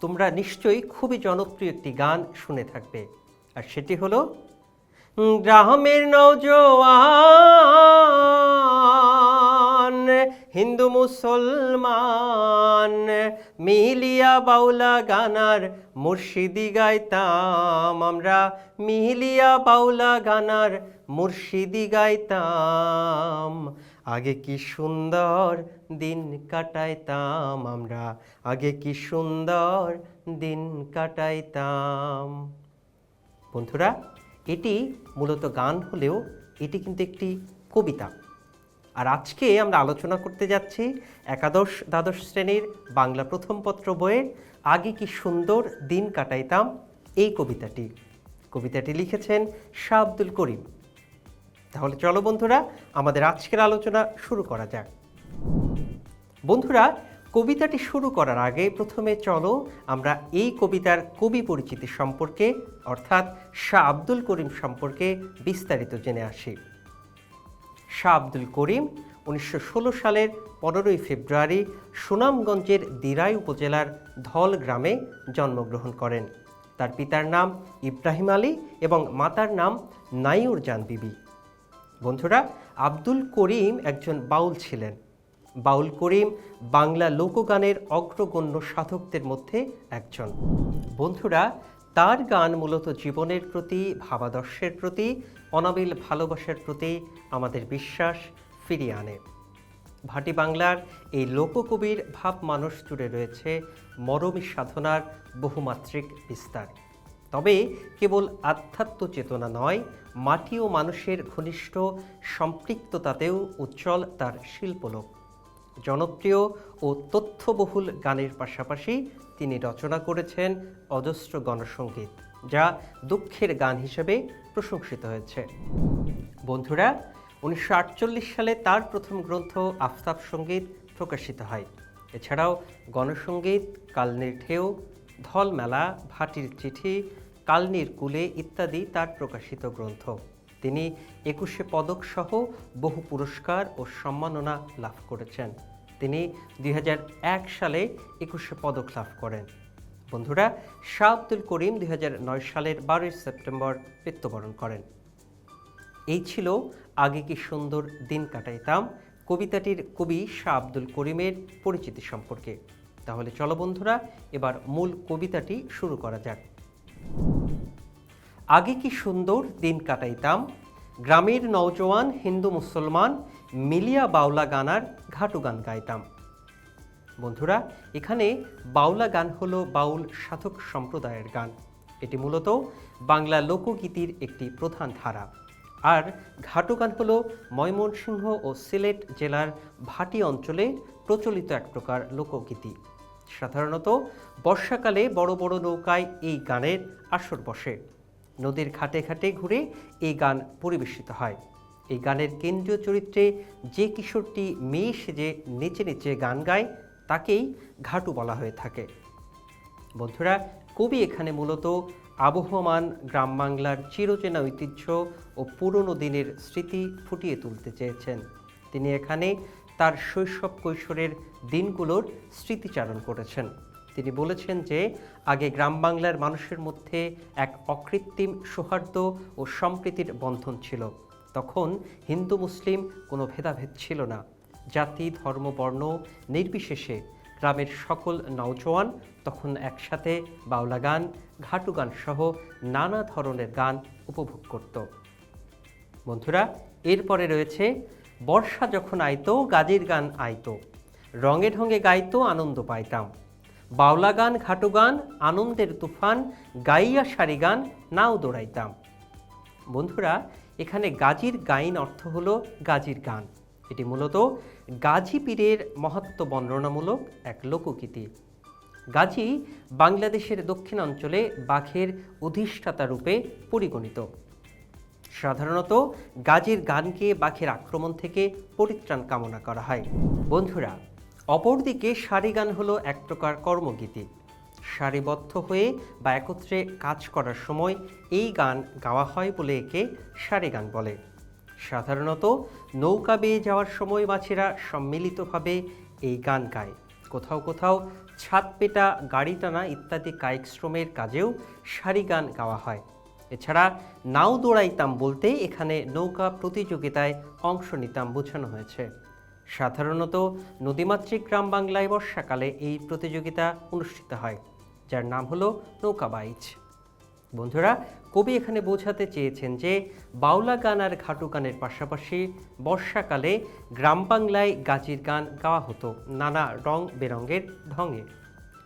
তোমরা নিশ্চয়ই খুবই জনপ্রিয় একটি গান শুনে থাকবে। আর সেটি হলো উম, গ্রামের নৌজওয়ান হিন্দু মুসলমান মিলিয়া বাউলা গানার মুর্শিদি গাইতাম আমরা। মিলিয়া বাউলা গানার মুর্শিদি গাইতাম। আগে কি সুন্দর দিন কাটাইতাম আমরা? আগে কি সুন্দর দিন কাটাইতাম? বন্ধুরা, এটি মূলত গান হলেও এটি কিন্তু একটি কবিতা। আর আজকে আমরা আলোচনা করতে যাচ্ছি একাদশ দ্বাদশ শ্রেণির বাংলা প্রথম পত্র বইয়ের আগে কি সুন্দর দিন কাটাইতাম? এই কবিতাটি। কবিতাটি লিখেছেন শাহ আব্দুল করিম। তাহলে চলো বন্ধুরা, আমাদের আজকের আলোচনা শুরু করা যাক। বন্ধুরা, কবিতাটি শুরু করার আগে প্রথমে চলো আমরা এই কবিতার কবি পরিচিতি সম্পর্কে, অর্থাৎ শাহ আব্দুল করিম সম্পর্কে বিস্তারিত জেনে আসি। শাহ আব্দুল করিম উনিশশো ষোলো সালের পনেরোই ফেব্রুয়ারি সুনামগঞ্জের দিরাই উপজেলার ধল গ্রামে জন্মগ্রহণ করেন। তার পিতার নাম ইব্রাহিম আলী এবং মাতার নাম নাইউর জান বিবি। বন্ধুরা, আব্দুল করিম একজন বাউল ছিলেন। বাউল করিম বাংলা লোকগানের অগ্রগণ্য সাধকদের মধ্যে একজন। বন্ধুরা, তার গান মূলত জীবনের প্রতি, ভাবাদর্শের প্রতি অনাবিল ভালোবাসার প্রতি আমাদের বিশ্বাস ফিরিয়ে আনে। ভাটি বাংলার এই লোককবির ভাব মানুষ জুড়ে রয়েছে মরমী সাধনার বহুমাত্রিক বিস্তার। তবে কেবল আধ্যাত্ম চেতনা নয়, মাটি ও মানুষের ঘনিষ্ঠ সম্পৃক্ততাতেও উজ্জ্বল তার শিল্পলোক জনপ্রিয় ও তথ্যবহুল গানের পাশাপাশি তিনি রচনা করেছেন অজস্র গণসঙ্গীত যা দুঃখের গান হিসেবে প্রশংসিত হয়েছে। বন্ধুরা, উনিশশো আটচল্লিশ সালে তার প্রথম গ্রন্থ আফতাব সংগীত প্রকাশিত হয়। এছাড়াও গণসঙ্গীত কালনির ঢেউ ধল মেলা, ভাটির চিঠি, কালনির কুলে ইত্যাদি তার প্রকাশিত গ্রন্থ। তিনি একুশে পদক সহ বহু পুরস্কার ও সম্মাননা লাভ করেছেন। তিনি দুই হাজার এক সালে একুশে পদক লাভ করেন। বন্ধুরা, শাহ আব্দুল করিম দুই হাজার নয় সালের বারোই সেপ্টেম্বর মৃত্যুবরণ করেন। এই ছিল আগে কি সুন্দর দিন কাটাইতাম। কবিতাটির কবি শাহ আব্দুল করিমের পরিচিতি সম্পর্কে। তাহলে চলো বন্ধুরা, এবার মূল কবিতাটি শুরু করা যাক। আগে কি সুন্দর দিন কাটাইতাম, গ্রামের নওজওয়ান হিন্দু মুসলমান মিলিয়া বাউলা গানার ঘাটু গান গাইতাম। বন্ধুরা, এখানে বাউলা গান হলো বাউল সাধক সম্প্রদায়ের গান। এটি মূলত বাংলা লোকগীতির একটি প্রধান ধারা। আর ঘাটু গান হলো ময়মনসিংহ ও সিলেট জেলার ভাটি অঞ্চলে প্রচলিত এক প্রকার লোকগীতি। সাধারণত বর্ষাকালে বড় বড় নৌকায় এই গানের আসর বসে। নদীর ঘাটে ঘাটে ঘুরে এই গান পরিবেশিত হয়। এই গানের কেন্দ্রীয় চরিত্রে যে কিশোরটি মেয়ে সেজে নেচে নেচে গান গায়, তাকেই ঘাটু বলা হয়ে থাকে। বন্ধুরা, কবি এখানে মূলত আবহমান গ্রাম বাংলার চিরচেনা ঐতিহ্য ও পুরনো দিনের স্মৃতি ফুটিয়ে তুলতে চেয়েছেন। তিনি এখানে তার শৈশব কৈশোরের দিনগুলোর স্মৃতিচারণ করেছেন। তিনি বলেছেন যে, আগে গ্রাম বাংলার মানুষের মধ্যে এক অকৃত্রিম সৌহার্দ্য ও সম্প্রীতির বন্ধন ছিল। তখন হিন্দু, মুসলিম কোনো ভেদাভেদ ছিল না। জাতি, ধর্ম, বর্ণ নির্বিশেষে গ্রামের সকল নওজোয়ান তখন একসাথে বাউলা গান, ঘাটু গান সহ নানা ধরনের গান উপভোগ করত। বন্ধুরা, এরপরে রয়েছে বর্ষা যখন আইতো, গাজির গান আইতো। রঙে ঢঙে গাইতো, আনন্দ পাইতাম। বাউলা গান, ঘাটু গান, আনন্দের তুফান, গাইয়া সারি গান, নাও দৌড়াইতাম। বন্ধুরা, এখানে গাজীর গাইন অর্থ হলো গাজীর গান। এটি মূলত গাজী পীরের মহত্ব বর্ণনামূলক এক লোকগীতি। গাজী বাংলাদেশের দক্ষিণাঞ্চলে বাঘের অধিষ্ঠাতা রূপে পরিগণিত। সাধারণত গাজীর গানকে বাঘের আক্রমণ থেকে পরিত্রাণ কামনা করা হয়। বন্ধুরা, অপরদিকে সারি গান হলো এক প্রকার কর্মগীতি। সারিবদ্ধ হয়ে বা একত্রে কাজ করার সময় এই গান গাওয়া হয় বলে একে সারি গান বলে। সাধারণত নৌকা বেয়ে যাওয়ার সময় মাছেরা সম্মিলিতভাবে এই গান গায়। কোথাও কোথাও ছাদ পেটা, গাড়ি টানা ইত্যাদি কায়িক শ্রমের কাজেও সারি গান গাওয়া হয়। এছাড়া নাও দৌড়াইতাম বলতে এখানে নৌকা প্রতিযোগিতায় অংশ নিতাম বোঝানো হয়েছে। সাধারণত নদীমাতৃক গ্রাম বাংলায় বর্ষাকালে এই প্রতিযোগিতা অনুষ্ঠিত হয়, যার নাম হলো নৌকা বাইচ। বন্ধুরা, কবি এখানে বোঝাতে চেয়েছেন যে বাউলা গান আর ঘাটু গানের পাশাপাশি বর্ষাকালে গ্রাম বাংলায় গাজির গান গাওয়া হতো নানা রং বেরঙের ঢঙে।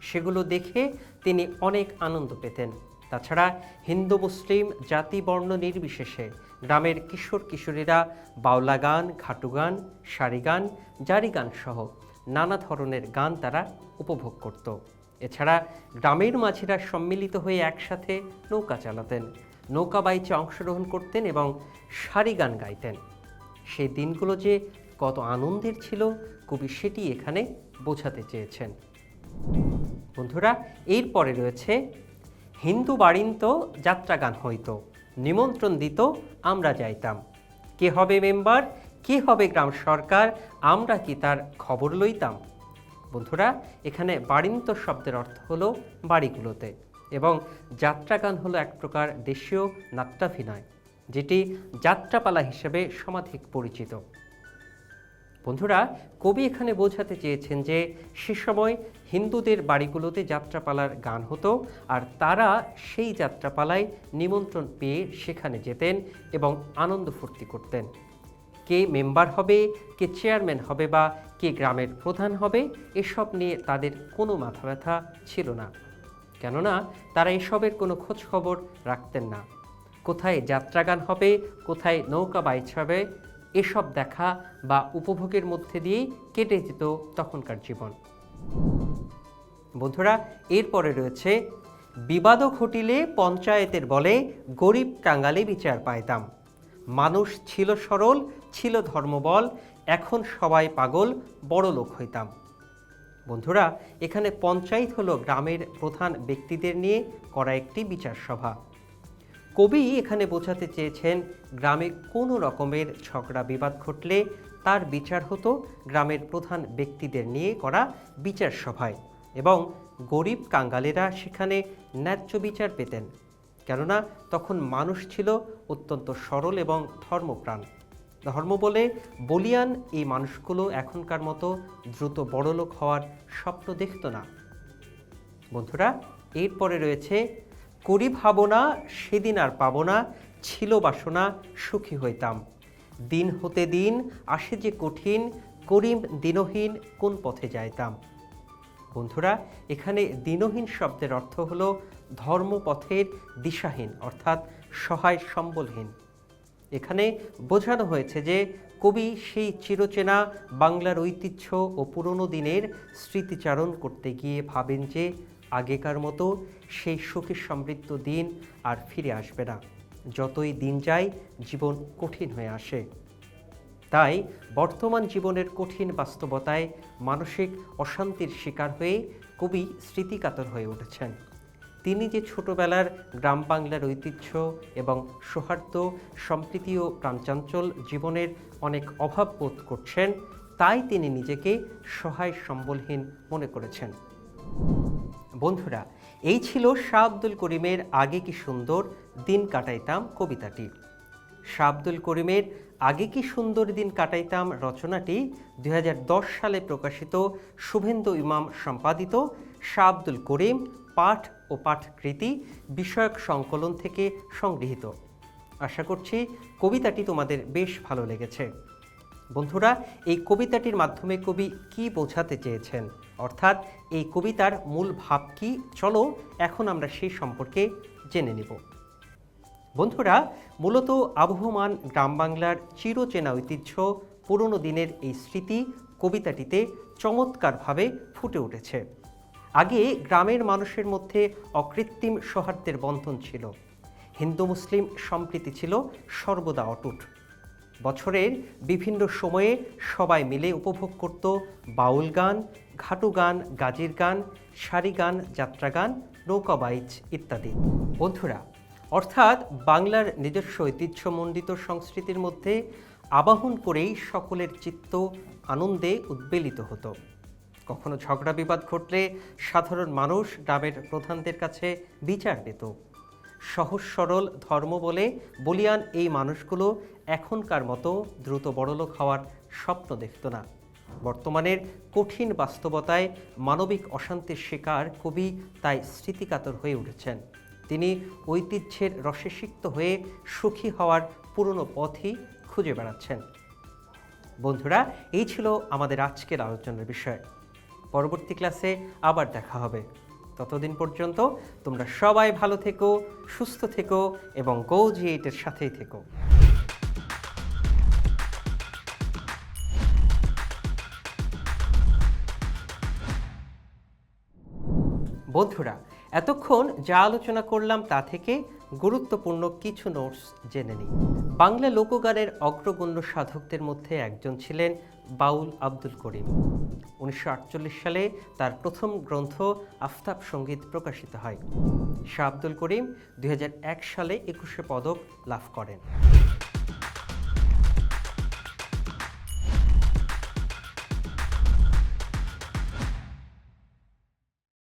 সেগুলো দেখে তিনি অনেক আনন্দ পেতেন। তাছাড়া হিন্দু, মুসলিম, জাতি, বর্ণ নির্বিশেষে গ্রামের কিশোর, কিশোরীরা বাউলা গান, ঘাটু গান, সারি গান, জারি গান সহ নানা ধরনের গান তারা উপভোগ করত। এছাড়া গ্রামের মাঝিরা সম্মিলিত হয়ে একসাথে নৌকা চালাতেন, নৌকা বাইচে অংশগ্রহণ করতেন এবং সারি গান গাইতেন। সেই দিনগুলো যে কত আনন্দের ছিল, কবি সেটি এখানে বোঝাতে চেয়েছেন। বন্ধুরা, এরপরে রয়েছে হিন্দু বাড়িন্ত যাত্রা গান হইতো, নিমন্ত্রণ দিত, আমরা যাইতাম। কে হবে মেম্বার, কে হবে গ্রাম সরকার, আমরা কি তার খবর লইতাম? বন্ধুরা, এখানে বাড়িন্ত শব্দের অর্থ হলো বাড়িগুলোতে এবং যাত্রা গান হলো এক প্রকার দেশীয় নাট্যাভিনয়, যেটি যাত্রাপালা হিসেবে সমাধিক পরিচিত। বন্ধুরা, কবি এখানে বোঝাতে চেয়েছেন যে, সে সময় হিন্দুদের বাড়িগুলোতে যাত্রাপালার গান হতো আর তারা সেই যাত্রাপালায় নিমন্ত্রণ পেয়ে সেখানে যেতেন এবং আনন্দ ফুর্তি করতেন। কে মেম্বার হবে, কে চেয়ারম্যান হবে বা কে গ্রামের প্রধান হবে, এসব নিয়ে তাদের কোনো মাথা ব্যথা ছিল না। কেননা, তারা এসবের কোনো খোঁজ খবর রাখতেন না। কোথায় যাত্রাগান হবে, কোথায় নৌকা বাইচ হবে এসব দেখা বা উপভোগের মধ্যে দিয়েই কেটে যেত তখনকার জীবন। বন্ধুরা, এরপরে রয়েছে বিবাদও ঘটিলে পঞ্চায়েতের বলে গরিব কাঙ্গালে বিচার পাইতাম। মানুষ ছিল সরল, ছিল ধর্মবল, এখন সবাই পাগল, বড় লোক হইতাম। বন্ধুরা, এখানে পঞ্চায়েত হলো গ্রামের প্রধান ব্যক্তিদের নিয়ে করা একটি বিচার সভা। কবি এখানে বোঝাতে চেয়েছেন, গ্রামে কোনো রকমের ঝগড়া বিবাদ ঘটলে তার বিচার হতো গ্রামের প্রধান ব্যক্তিদের নিয়ে করা বিচার সভায় এবং গরিব কাঙ্গালেরা সেখানে ন্যায্য বিচার পেতেন। কেননা তখন মানুষ ছিল অত্যন্ত সরল এবং ধর্মপ্রাণ। ধর্ম বলে বলিয়ান এই মানুষগুলো এখনকার মতো দ্রুত বড়লোক হওয়ার স্বপ্ন দেখত না। বন্ধুরা, এরপরে রয়েছে করি ভাবনা সেদিন আর পাবো না, ছিল বাসনা, সুখী হইতাম। দিন হতে দিন আসে যে কঠিন, করিম দিনহীন কোন পথে যাইতাম। বন্ধুরা, এখানে দিনহীন শব্দের অর্থ হলো ধর্মপথের দিশাহীন, অর্থাৎ সহায় সম্বলহীন। এখানে বোঝানো হয়েছে যে কবি সেই চিরচেনা বাংলার ঐতিহ্য ও পুরনো দিনের স্মৃতিচারণ করতে গিয়ে ভাবেন যে আগেকার মতো সেই সুখী সমৃদ্ধ দিন আর ফিরে আসবে না। যতই দিন যায়, জীবন কঠিন হয়ে আসে। তাই বর্তমান জীবনের কঠিন বাস্তবতায় মানসিক অশান্তির শিকার হয়ে কবি স্মৃতিকাতর হয়ে উঠেছেন। তিনি যে ছোটবেলার গ্রাম বাংলার ঐতিহ্য এবং সৌহার্দ্য, সম্প্রীতি ও প্রাণচাঞ্চল জীবনের অনেক অভাব বোধ করছেন, তাই তিনি নিজেকে সহায় সম্বলহীন মনে করেছেন। বন্ধুরা, এই ছিল শাহ আব্দুল করিমের আগে কি সুন্দর দিন কাটাইতাম কবিতাটি। শাহ আব্দুল করিমের আগে কি সুন্দর দিন কাটাইতাম রচনাটি দু হাজার দশ সালে প্রকাশিত, শুভেন্দু ইমাম সম্পাদিত শাহ আব্দুল করিম পাঠ ও পাঠকৃতি বিষয়ক সংকলন থেকে সংগৃহীত। আশা করছি কবিতাটি তোমাদের বেশ ভালো লেগেছে। বন্ধুরা, এই কবিতাটির মাধ্যমে কবি কি বোঝাতে চেয়েছেন? অর্থাৎ এই কবিতার মূল ভাব কি? চলো এখন আমরা সেই সম্পর্কে জেনে নেব। বন্ধুরা, মূলত আবহমান গ্রাম বাংলার চিরচেনা ঐতিহ্য পুরনো দিনের এই স্মৃতি কবিতাটিতে চমৎকারভাবে ফুটে উঠেছে। আগে গ্রামের মানুষের মধ্যে অকৃত্রিম সৌহার্দ্যের বন্ধন ছিল। হিন্দু মুসলিম সম্প্রীতি ছিল সর্বদা অটুট। বছরের বিভিন্ন সময়ে সবাই মিলে উপভোগ করত বাউল গান, ঘাটু গান, গাজির গান, সারি গান, যাত্রা গান নৌকাবাইচ ইত্যাদি। বন্ধুরা, অর্থাৎ বাংলার নিজস্ব ঐতিহ্যমণ্ডিত সংস্কৃতির মধ্যে আবাহন করেই সকলের চিত্ত আনন্দে উদ্বেলিত হতো। কখনো ঝগড়া বিবাদ ঘটলে সাধারণ মানুষ গ্রামের প্রধানদের কাছে বিচার পেত। সহজ সরল ধর্ম বলে বলিয়ান এই মানুষগুলো এখনকার মতো দ্রুত বড়লোক হওয়ার স্বপ্ন দেখত না। বর্তমানের কঠিন বাস্তবতায় মানবিক অশান্তির শিকার কবি তাই স্মৃতিকাতর হয়ে উঠেছেন। তিনি ঐতিহ্যের রসে সিক্ত হয়ে সুখী হওয়ার পুরনো পথই খুঁজে বেড়াচ্ছেন। বন্ধুরা, এই ছিল আমাদের আজকের আলোচনার বিষয়। পরবর্তী ক্লাসে আবার দেখা হবে। ততদিন পর্যন্ত তোমরা সবাই ভালো থেকো, সুস্থ থেকো এবং গো জি এইটের সাথেই থেকো। বন্ধুরা এতক্ষণ যা আলোচনা করলাম তা থেকে গুরুত্বপূর্ণ কিছু নোটস জেনে নিই। বাংলা লোকগানের অগ্রগণ্য সাধকদের মধ্যে একজন ছিলেন বাউল আব্দুল করিম। উনিশশো আটচল্লিশ সালে তার প্রথম গ্রন্থ আফতাব সংগীত প্রকাশিত হয়। শাহ আব্দুল করিম দুই হাজার এক সালে একুশে পদক লাভ করেন।